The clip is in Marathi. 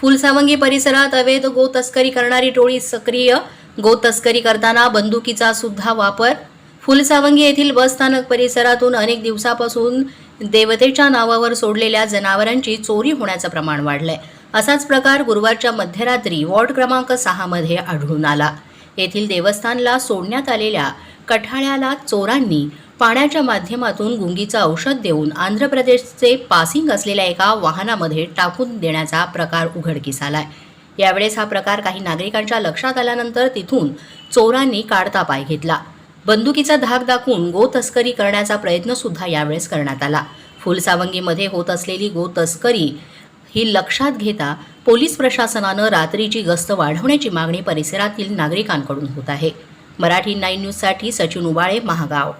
फुलसावंगी परिसरात अवैध गो तस्करी करणारी टोळी सक्रिय. गो तस्करी करताना बंदुकीचा सुद्धा वापर. फुलसावंगी येथील बसस्थानक परिसरातून अनेक दिवसापासून देवतेच्या नावावर सोडलेल्या जनावरांची चोरी होण्याचं प्रमाण वाढलंय. असाच प्रकार गुरुवारच्या मध्यरात्री वॉर्ड क्रमांक सहामध्ये आढळून आला. येथील देवस्थानला सोडण्यात आलेल्या कठाळ्याला चोरांनी पाण्याच्या माध्यमातून गुंगीचं औषध देऊन आंध्र प्रदेशचे पासिंग असलेल्या एका वाहनामध्ये टाकून देण्याचा प्रकार उघडकीस आलाय. यावेळेस हा प्रकार काही नागरिकांच्या लक्षात आल्यानंतर तिथून चोरांनी काढता पाय घेतला. बंदुकीचा धाक दाखवून गो तस्करी करण्याचा प्रयत्न सुद्धा यावेळेस करण्यात आला. फुलसावंगीमध्ये होत असलेली गो तस्करी ही लक्षात घेता पोलीस प्रशासनानं रात्रीची गस्त वाढवण्याची मागणी परिसरातील नागरिकांकडून होत आहे. मराठी नाईन न्यूजसाठी सचिन उबाळे महागाव.